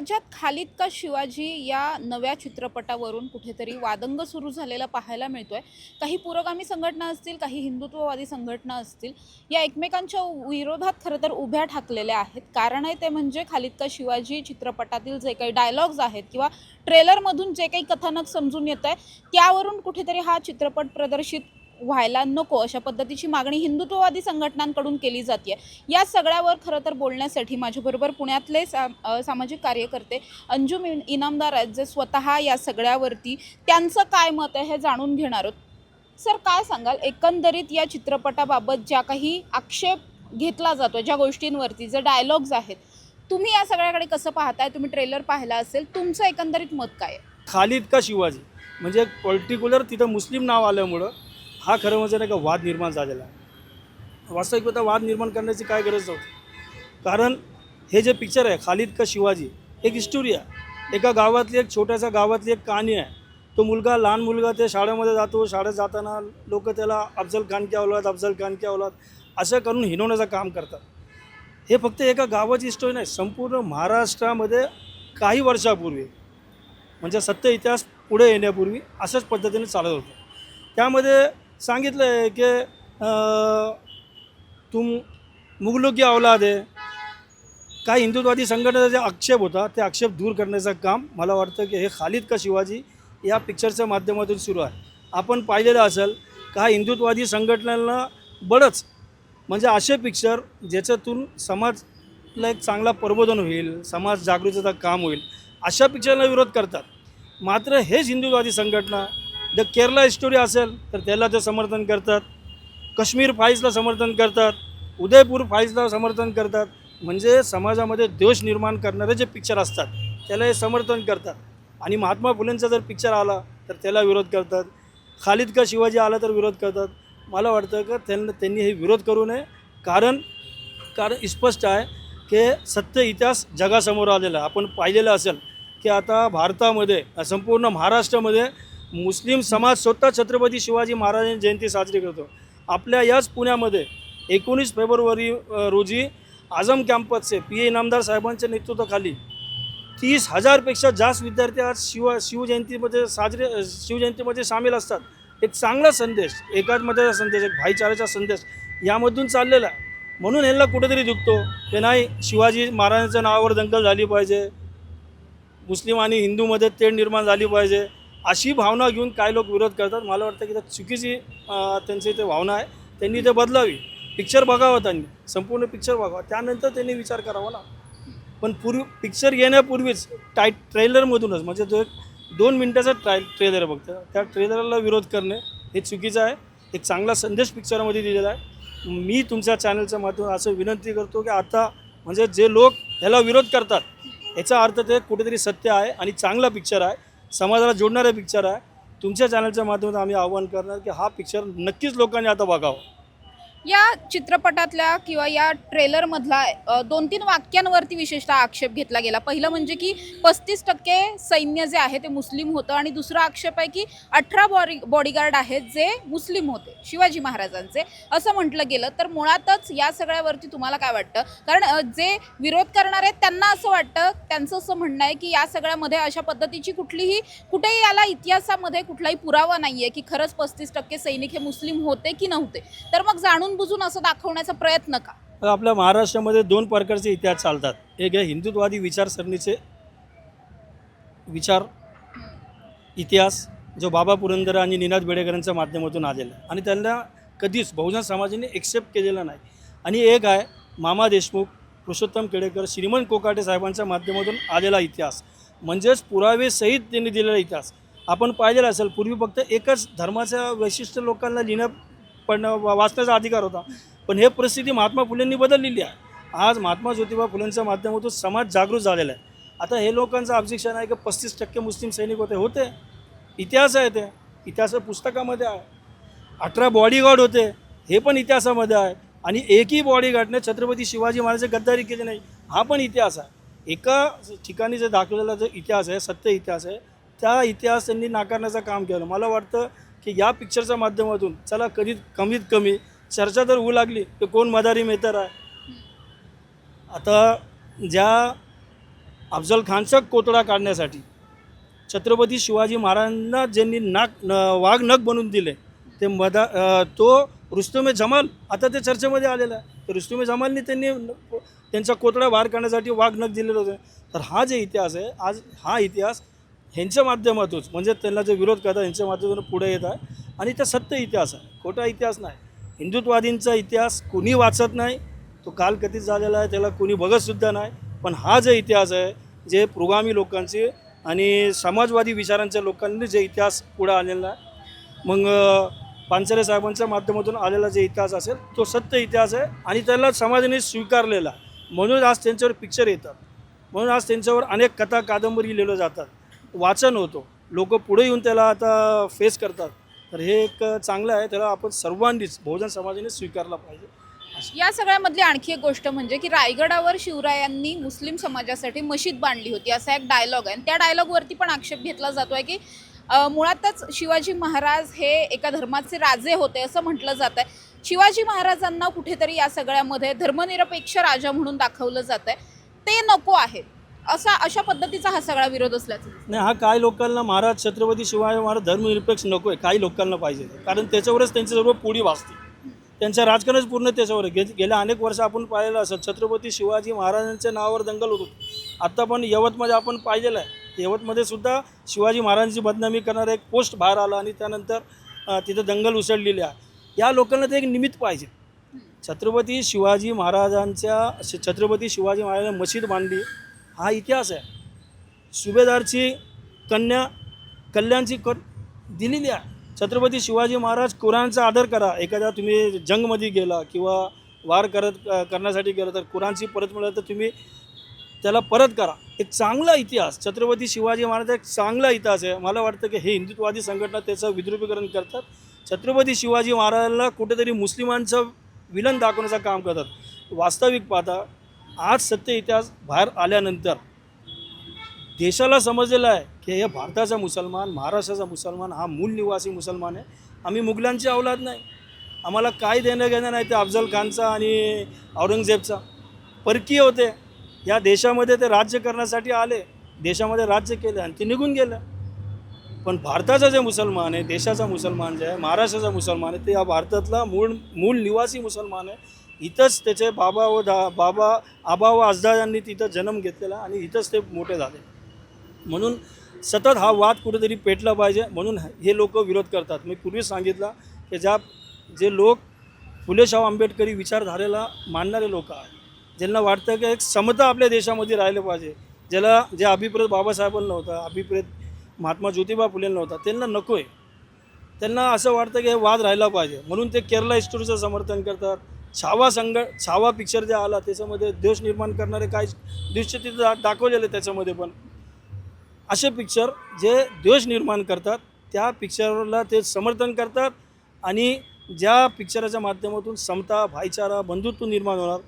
राज्यात खालिद का शिवाजी या नव्या चित्रपटावरून कुठेतरी वादंग सुरू झालेला पाहायला मिळतोय. काही पुरोगामी संघटना असतील काही हिंदुत्ववादी संघटना असतील या एकमेकांच्या विरोधात खरं तर उभ्या ठाकलेल्या आहेत. कारण आहे ते म्हणजे खालिद का शिवाजी चित्रपटातील जे काही डायलॉग्स आहेत किंवा ट्रेलरमधून जे काही कथानक समजून येत आहे त्यावरून कुठेतरी हा चित्रपट प्रदर्शित व्हायला नको अशा पद्धतीची मागणी हिंदुत्ववादी संघटनांकडून केली जाते या सगळ्यावर खरं तर बोलण्यासाठी माझ्याबरोबर पुण्यातले सा सामाजिक कार्यकर्ते अंजुम इनामदार आहेत जे स्वतः या सगळ्यावरती त्यांचं काय मत आहे हे जाणून घेणार आहोत. सर काय सांगाल? एकंदरीत या चित्रपटाबाबत ज्या काही आक्षेप घेतला जातो ज्या गोष्टींवरती जे डायलॉग्स आहेत तुम्ही या सगळ्याकडे कसं पाहताय? तुम्ही ट्रेलर पाहिला असेल तुमचं एकंदरीत मत काय आहे? खालिद का शिवाजी. म्हणजे पर्टिक्युलर तिथं मुस्लिम नाव आल्यामुळं हा खरं म्हणजे नाही का वाद निर्माण झालेला आहे. वास्तविकता वाद निर्माण करण्याची काय गरज नव्हती. कारण हे जे पिक्चर आहे खालिद का शिवाजी एक हिस्टोरी आहे. एका गावातली एक छोट्याशा गावातली एक कहाणी आहे. तो मुलगा लहान मुलगा त्या शाळेमध्ये जातो. शाळेत जाताना लोक त्याला अफजल खान क्या औलाद अफजल खान क्या औलाद असं करून हिनवण्याचं काम करतात. हे फक्त एका गावाची हिस्टोरी नाही संपूर्ण महाराष्ट्रामध्ये काही वर्षापूर्वी म्हणजे सत्य इतिहास पुढे येण्यापूर्वी अशाच पद्धतीने चालत होतं. त्यामध्ये सांगितलं आहे की तुम मुगलों की औलाद आहे काही हिंदुत्ववादी संघटनेचा जे आक्षेप होता ते आक्षेप दूर करण्याचं काम मला वाटतं की हे खालिद का शिवाजी या पिक्चरच्या माध्यमातून सुरू आहे. आपण पाहिलेलं असेल का हिंदुत्ववादी संघटनांना बरंच म्हणजे असे पिक्चर ज्याच्यातून समाजला एक चांगला प्रबोधन होईल समाज जागृतीचं काम होईल अशा पिक्चरला विरोध करतात. मात्र हेच हिंदुत्ववादी संघटना द केरला स्टोरी असेल तर त्याला ते समर्थन करतात. काश्मीर फाईल्सला समर्थन करतात. उदयपूर फाईल्सला समर्थन करतात. म्हणजे समाजामध्ये द्वेष निर्माण करणारे जे पिक्चर असतात त्याला हे समर्थन करतात. आणि महात्मा फुलेंचा जर पिक्चर आला तर त्याला विरोध करतात. खालिद का शिवाजी आला तर विरोध करतात. मला वाटतं का त्यांना त्यांनी हे विरोध करू नये. कारण कारण स्पष्ट आहे की सत्य इतिहास जगासमोर आलेला आहे. आपण पाहिलेलं असेल की आता भारतामध्ये संपूर्ण महाराष्ट्रामध्ये मुस्लिम समाज स्वतः छत्रपती शिवाजी महाराजांची जयंती साजरी करतो. आपल्या याच पुण्यामध्ये एकोणीस फेब्रुवारी रोजी आझम कॅम्पसचे पी ए इनामदार साहेबांच्या नेतृत्वाखाली तीस हजारपेक्षा जास्त विद्यार्थी आज शिव शिवजयंतीमध्ये साजरे शिवजयंतीमध्ये सामील असतात. एक चांगला संदेश एकात्मतेचा संदेश एक भाईचाराचा संदेश यामधून चाललेला आहे. म्हणून ह्यांना कुठेतरी दुखतो की नाही शिवाजी महाराजांच्या नावावर दंगल झाली पाहिजे. मुस्लिम आणि हिंदूमध्ये तेढ निर्माण झाली पाहिजे. अशी भावना घेऊन काय लोक विरोध करतात. मला वाटतं की तर चुकीची त्यांची ते भावना आहे. त्यांनी ते बदलावी. पिक्चर बघावं त्यांनी. संपूर्ण पिक्चर बघावा. त्यानंतर त्यांनी विचार करावा ना. पण पूर्वी पिक्चर येण्यापूर्वीच टाय ट्रेलरमधूनच म्हणजे जो एक दोन मिनटाचा ट्राय ट्रेलर बघतं. त्या ट्रेलरला विरोध करणे हे चुकीचं आहे. एक चांगला संदेश पिक्चरमध्ये दिलेला आहे. मी तुमच्या चॅनलच्या माध्यमातून असं विनंती करतो की आता म्हणजे जे लोक ह्याला विरोध करतात याचा अर्थ ते कुठेतरी सत्य आहे आणि चांगला पिक्चर आहे. समाजाला जोडणारा पिक्चर आहे. तुमच्या चॅनलच्या माध्यमातून आम्ही आवाहन करणार की हा पिक्चर नक्कीच लोकांनी आता बघावा. या चित्रपटातल्या किंवा या ट्रेलरमधला दोन तीन वाक्यांवरती विशेषतः आक्षेप घेतला गेला. पहिलं म्हणजे की पस्तीस टक्के सैन्य जे आहे ते मुस्लिम होतं आणि दुसरा आक्षेप आहे की अठरा बॉडी बॉडीगार्ड आहेत जे मुस्लिम होते शिवाजी महाराजांचे. असं म्हटलं गेलं तर मुळातच या सगळ्यावरती तुम्हाला काय वाटतं? कारण जे विरोध करणार आहेत त्यांना असं वाटतं त्यांचं असं म्हणणं आहे की या सगळ्यामध्ये अशा पद्धतीची कुठलीही कुठेही याला इतिहासामध्ये कुठलाही पुरावा नाही आहे की खरंच पस्तीस टक्के सैनिक हे मुस्लिम होते की नव्हते. तर मग जाणून बुजून असं दाखवण्याचा प्रयत्न का? आपल्या महाराष्ट्रामध्ये दोन प्रकारचे इतिहास चालतात. एक आहे हिंदुत्वादी विचारसरणीचे विचार इतिहास जो बाबा पुरंदर आणि निनाद बेडेकरांच्या माध्यमातून आलेला आहे. आणि त्यांना कधीच बहुजन समाजाने एक्सेप्ट केलेला नाही. आणि एक आहे मामा देशमुख पुरुषोत्तम केडेकर श्रीमंत कोकाटे साहेबांच्या माध्यमातून आलेला इतिहास. म्हणजेच पुरावेसहित त्यांनी दिलेला इतिहास. आपण पाहिलेला असेल पूर्वी फक्त एकच धर्माच्या वैशिष्ट्य लोकांना लिहिणं पण वा- वाचण्याचा अधिकार होता. पण हे परिस्थिती महात्मा फुलेंनी बदललेली आहे. आज महात्मा ज्योतिबा फुलेंच्या माध्यमातून समाज जागृत झालेला आहे. आता हे लोकांचं ऑब्जेक्शन आहे की पस्तीस टक्के मुस्लिम सैनिक होते. होते. इतिहास आहे ते. इतिहास पुस्तकामध्ये आहे. अठरा बॉडीगार्ड होते. हे पण इतिहासामध्ये आहे. आणि एकही बॉडीगार्डने छत्रपती शिवाजी महाराज गद्दारी केली नाही. हा पण इतिहास आहे. एका ठिकाणी जे दाखवलेला जो इतिहास आहे सत्य इतिहास आहे त्या इतिहास त्यांनी नाकारण्याचं काम केलं. मला वाटतं की या पिक्चरच्या माध्यमातून चला कधी कमीत कमी चर्चा तर होऊ लागली की कोण मदारी मेहतर आहे. आता ज्या अफजल खानचा कोतडा काढण्यासाठी छत्रपती शिवाजी महाराजांना ज्यांनी नाक न वाघ नख बनवून दिले ते मदा तो रुस्तुमे जमाल आता ते चर्चेमध्ये आलेला आहे. तर रुस्तुमे जमालनी त्यांनी त्यांचा कोतडा बाहेर काढण्यासाठी वाघ नख दिलेलं होतं. तर हा जे इतिहास आहे आज हा इतिहास ह्यांच्या माध्यमातून म्हणजे त्यांना जे विरोध करतात ह्यांच्या माध्यमातून पुढे येत आहे. आणि त्या सत्य इतिहास आहे. खोटा इतिहास नाही. हिंदुत्ववादींचा इतिहास कुणी वाचत नाही तो कालकथित झालेला आहे त्याला कुणी बघतसुद्धा नाही. पण हा जे इतिहास आहे जे पुरोगामी लोकांचे आणि समाजवादी विचारांच्या लोकांनी जे इतिहास पुढे आलेला आहे मग अ, पानसरे साहेबांच्या माध्यमातून आलेला जे इतिहास असेल तो सत्य इतिहास आहे आणि त्याला समाजाने स्वीकारलेला म्हणून आज त्यांच्यावर पिक्चर येतात. म्हणून आज त्यांच्यावर अनेक कथा कादंबरी लिहिल्या जातात. वाचन होतो. लोक पुढे येऊन त्याला आता फेस करतात. तर हे एक चांगलं आहे. त्याला आपण सर्वांनीच बहुजन समाजाने स्वीकारला पाहिजे. या सगळ्यामधली आणखी एक गोष्ट म्हणजे की रायगडावर शिवरायांनी मुस्लिम समाजासाठी मशीद बांधली होती. असा एक डायलॉग आहे. आणि त्या डायलॉगवरती पण आक्षेप घेतला जातो आहे की अ, मुळातच शिवाजी महाराज हे एका धर्माचे राजे होते असं म्हटलं जात आहे शिवाजी महाराजांना कुठेतरी या सगळ्यामध्ये धर्मनिरपेक्ष राजा म्हणून दाखवलं जात आहे ते नको आहे असा अशा पद्धतीचा हा सगळा विरोध असल्याचा नाही हा काही लोकांना महाराज छत्रपती शिवाजी महाराज धर्मनिरपेक्ष नको आहे काही लोकांना पाहिजे कारण त्याच्यावरच त्यांची सर्व पोळी वाचते. त्यांचं राजकारणच पूर्ण त्याच्यावर गे गेल्या अनेक वर्ष आपण पाहिलेलं असं छत्रपती शिवाजी महाराजांच्या नावावर दंगल होत. होती आत्ता पण यवतमध्ये आपण पाहिलेलं आहे. यवतमध्ये सुद्धा शिवाजी महाराजांची बदनामी करणारा एक पोस्ट बाहेर आला आणि त्यानंतर तिथं दंगल उसळलेली आहे. या लोकांना ते एक निमित्त पाहिजे. छत्रपती शिवाजी महाराजांच्या छत्रपती शिवाजी महाराजांनी मशीद बांधली. हा इतिहास आहे. सुभेदारची कन्या कल्याणची कर दिलेली आहे. छत्रपती शिवाजी महाराज कुराणचा आदर करा. एखाद्या तुम्ही जंगमध्ये गेला किंवा वार करत करण्यासाठी गेला तर कुराणची परत मिळालं तर तुम्ही त्याला परत करा. एक चांगला इतिहास छत्रपती शिवाजी महाराज एक चांगला इतिहास आहे. मला वाटतं की हे हिंदुत्ववादी संघटना त्याचं विद्रुपीकरण करतात. छत्रपती शिवाजी महाराजांना कुठेतरी मुस्लिमांचं विलन दाखवण्याचं काम करतात. वास्तविक पाहता आज सत्य इतिहास बाहेर आल्यानंतर देशाला समजलेलं आहे की हे भारताचा मुसलमान महाराष्ट्राचा मुसलमान हा मूल निवासी मुसलमान आहे. आम्ही मुघलांची अवलाद नाही. आम्हाला काय देणं घेणं नाही ते अफजल खानचा आणि औरंगजेबचा. परकीय होते. या देशामध्ये ते राज्य करण्यासाठी आले. देशामध्ये राज्य केलं आणि ते निघून गेलं. पण भारताचा जे मुसलमान आहे देशाचा मुसलमान जे आहे महाराष्ट्राचा मुसलमान आहे ते या भारतातला मूळ मूळ निवासी मुसलमान आहे. इथंच त्याचे बाबा व दा बाबा आबा व आजदा यांनी तिथं जन्म घेतलेला आणि इथंच ते मोठे झाले. म्हणून सतत हा वाद कुठेतरी पेटला पाहिजे म्हणून हे लोक विरोध करतात. मी पूर्वीच सांगितलं की ज्या जे लोक फुलेशाव आंबेडकरी विचारधारेला मानणारे लोक आहेत ज्यांना वाटतं की एक समता आपल्या देशामध्ये राहिलं पाहिजे ज्याला जे अभिप्रेत बाबासाहेबांना होता अभिप्रेत महात्मा ज्योतिबा फुलेंना होता त्यांना नको आहे त्यांना असं वाटतं की हे वाद राहिला पाहिजे. म्हणून ते केरला हिस्टोरीचं समर्थन करतात. छावा संघ छावा पिक्चर जे आला त्याच्यामध्ये देश निर्माण करणारे काय दृश्य तिथे दाखवलेले त्याच्यामध्ये पण. असे पिक्चर जे द्वेष निर्माण करतात त्या पिक्चरला ते समर्थन करतात आणि ज्या पिक्चराच्या माध्यमातून समता भाईचारा बंधुत्व निर्माण होणार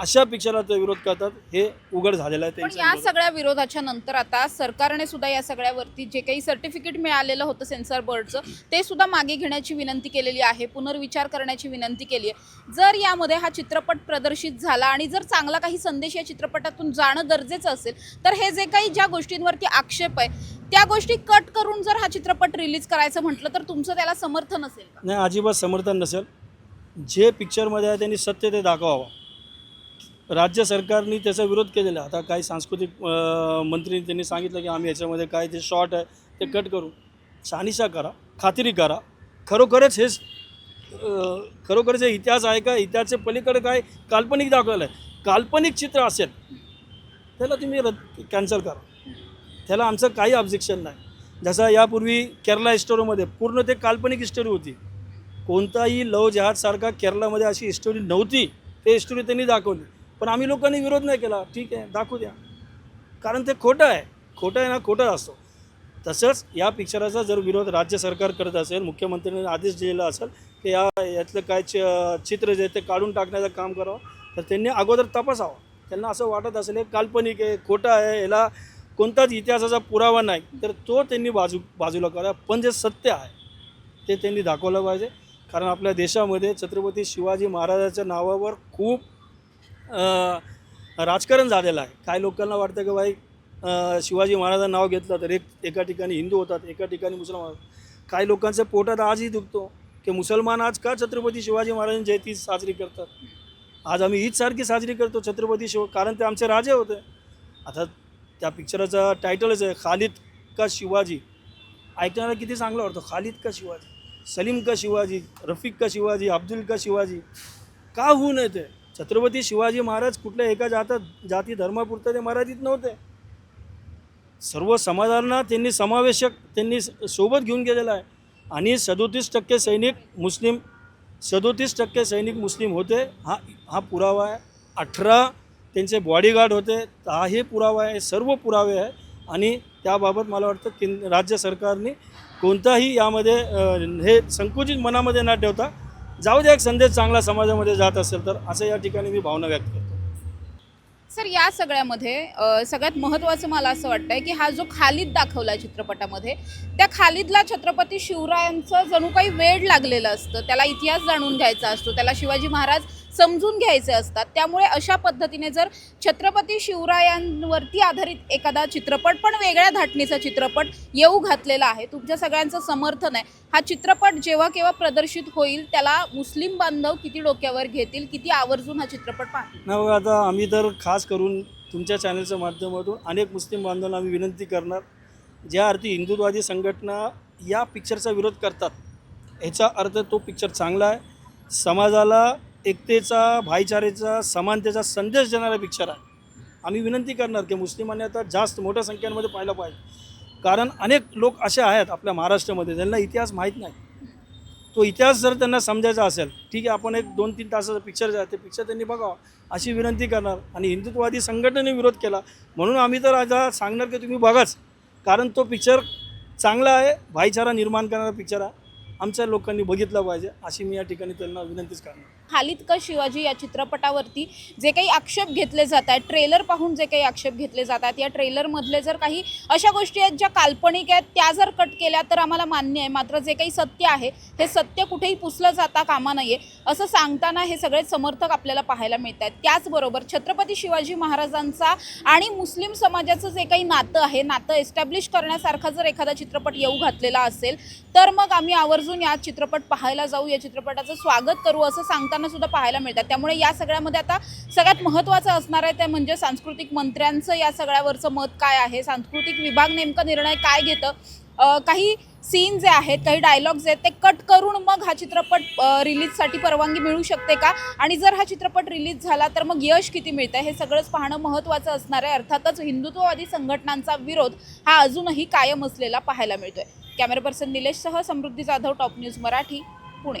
अशा पिक्चरला ते विरोध करतात हे उघड झालेलं आहे पण या. सगळ्या विरोधाच्या नंतर आता सरकारने सुद्धा या सगळ्यावरती जे काही सर्टिफिकेट मिळालेलं होतं सेन्सर बोर्डचं ते सुद्धा मागे घेण्याची विनंती केलेली आहे पुनर्विचार करण्याची विनंती केली आहे. जर यामध्ये हा चित्रपट प्रदर्शित झाला आणि जर चांगला काही संदेश या चित्रपटातून जाणं गरजेचं असेल तर हे जे काही ज्या गोष्टींवरती आक्षेप आहे त्या गोष्टी कट करून जर हा चित्रपट रिलीज करायचं म्हटलं तर तुमचं त्याला समर्थन असेल नाही अजिबात समर्थन नसेल. जे पिक्चरमध्ये आहे त्यांनी सत्य ते दाखवावं. राज्य सरकारने त्याचा विरोध केलेला. आता काही सांस्कृतिक मंत्री त्यांनी सांगितलं की आम्ही याच्यामध्ये काय ते शॉर्ट आहे ते कट करू. शहानिशा करा खात्री करा. खरोखरच हेच खरोखरच हे इतिहास आहे का? इतिहासच्या पलीकडे काय काल्पनिक दाखवलं आहे काल्पनिक चित्र असेल त्याला तुम्ही रद्द कॅन्सल करा. त्याला आमचं काही ऑब्जेक्शन नाही. जसं यापूर्वी केरला हिस्टोरीमध्ये पूर्ण ते काल्पनिक हिस्टोरी होती. कोणताही लव जहाजसारखा केरळामध्ये अशी हिस्टोरी नव्हती. ते हिस्टोरी त्यांनी दाखवली. पण आम्ही लोकांनी विरोध नाही केला. ठीक आहे दाखवू द्या. कारण ते खोटं आहे. खोटं आहे ना खोटं असतो. तसंच या पिक्चराचा जर विरोध राज्य सरकार करत असेल मुख्यमंत्र्यांनी आदेश दिलेला असेल की या यातलं काय चि- चित्र जे ते काढून टाकण्याचं काम करावं तर त्यांनी अगोदर तपासावं. त्यांना असं वाटत असेल हे काल्पनिक आहे खोटं आहे याला कोणताच इतिहासाचा पुरावा नाही. तर तो त्यांनी बाजू बाजूला करा. पण जे सत्य आहे ते त्यांनी दाखवलं पाहिजे. कारण आपल्या देशामध्ये छत्रपती शिवाजी महाराजाच्या नावावर खूप राजकारण झालेलं आहे. काही लोकांना वाटतं की बाई शिवाजी महाराजांचं नाव घेतलं तर एक एका ठिकाणी हिंदू होतात एका ठिकाणी मुसलमान काही लोकांच्या पोटात आजही दुखतो की मुसलमान आज का छत्रपती शिवाजी महाराजांची जयंती साजरी करतात? आज आम्ही हीच सारखी साजरी करतो छत्रपती शिव कारण ते आमचे राजे होते. आता त्या पिक्चराचा टायटलच आहे खालिद का शिवाजी. ऐकणारा किती चांगला वाटतं खालिद का शिवाजी सलीम का शिवाजी रफिक का शिवाजी अब्दुल का शिवाजी? का होऊ नये ते? छत्रपती शिवाजी महाराज कुठल्या एका जातात जाती धर्मापुरतं ते मराठीत नव्हते. सर्व समाजांना त्यांनी समावेशक त्यांनी सोबत घेऊन गेलेला आहे. आणि सदोतीस टक्के सैनिक मुस्लिम सदोतीस टक्के सैनिक मुस्लिम होते. हा हा पुरावा आहे. अठरा त्यांचे बॉडीगार्ड होते. हा हे पुरावा आहे. सर्व पुरावे आहे. आणि त्याबाबत मला वाटतं केंद्र राज्य सरकारने कोणताही यामध्ये हे संकुचित मनामध्ये न ठेवता जाऊ द्या एक संदेश चांगला समाजामध्ये जात असेल तर असं या ठिकाणी मी भावना व्यक्त करतो. सर या सगळ्यामध्ये सगळ्यात महत्त्वाचं मला असं वाटतंय की हा जो खालिद दाखवला चित्रपटामध्ये त्या खालिदला छत्रपती शिवरायांचं जणू काही वेड लागलेलं असतं त्याला इतिहास जाणून घ्यायचा असतो त्याला शिवाजी महाराज समजून घ्यायचे असतात त्यामुळे अशा पद्धतीने जर छत्रपती शिवरायांवरती आधारित एखादा चित्रपट पण वेगळ्या धाटणीचा चित्रपट येऊ घातलेला आहे तुमच्या सगळ्यांचं समर्थन आहे हा चित्रपट जेव्हा केव्हा प्रदर्शित होईल त्याला मुस्लिम बांधव किती डोक्यावर घेतील किती आवर्जून हा चित्रपट पाहतील? आता आम्ही तर खास खास करून तुमच्या चॅनलच्या माध्यमातून अनेक मुस्लिम बांधवांना आम्ही विनंती करणार. ज्या अर्थी हिंदुत्ववादी संघटना या पिक्चरचा विरोध करतात ह्याचा अर्थ तो पिक्चर चांगला आहे. समाजाला एकतेचा भाईचारेचा समानतेचा संदेश देणारा पिक्चर आहे. आम्ही विनंती करणार की मुस्लिमांनी आता जास्त मोठ्या संख्येमध्ये पाहिलं पाहिजे. कारण अनेक लोक असे आहेत आपल्या महाराष्ट्रामध्ये ज्यांना इतिहास माहीत नाही. तो इतिहास जर त्यांना समजायचा असेल ठीक आहे आपण एक दोन तीन तासाचा पिक्चर जे आहे ते पिक्चर त्यांनी बघावा अशी विनंती करणार. आणि हिंदुत्ववादी संघटनेने विरोध केला. म्हणून आम्ही तर आता सांगणार की तुम्ही बघाच कारण तो पिक्चर चांगला आहे भाईचारा निर्माण करणारा पिक्चर आहे. आमच्या लोकांनी बघितला पाहिजे अशी मी या ठिकाणी त्यांना विनंतीच करणार. खालिद का शिवाजी या चित्रपटावरती जे काही आक्षेप घेतले जात आहेत ट्रेलर पाहून जे काही आक्षेप घेतले जात आहेत या ट्रेलरमधले जर काही अशा गोष्टी आहेत ज्या काल्पनिक आहेत त्या जर कट केल्या तर आम्हाला मान्य आहे. मात्र जे काही सत्य आहे हे सत्य कुठेही पुसलं जाता कामा नये असं सांगताना हे सगळे समर्थक आपल्याला पाहायला मिळत आहेत. त्याचबरोबर छत्रपती शिवाजी महाराजांचा आणि मुस्लिम समाजाचं जे काही नातं आहे नातं एस्टॅब्लिश करण्यासारखा जर एखादा चित्रपट येऊ घातलेला असेल तर मग आम्ही आवर्जून या चित्रपट पाहायला जाऊ या चित्रपटाचं स्वागत करू असं सांगताना सुद्धा पाहायला मिळतात. त्यामुळे या सगळ्यामध्ये आता सगळ्यात महत्त्वाचं असणार आहे ते म्हणजे सांस्कृतिक मंत्र्यांचं या सगळ्यावरचं मत काय आहे? सांस्कृतिक विभाग नेमका निर्णय काय घेतं? काही सीन जे आहेत काही डायलॉग्स आहेत ते कट करून मग हा चित्रपट रिलीजसाठी परवानगी मिळू शकते का? आणि जर हा चित्रपट रिलीज झाला तर मग यश किती मिळतं? हे सगळंच पाहणं महत्त्वाचं असणार आहे. अर्थातच हिंदुत्ववादी संघटनांचा विरोध हा अजूनही कायम असलेला पाहायला मिळतोय. कॅमेरा पर्सन निलेशसह समृद्धी जाधव टॉप न्यूज मराठी पुणे.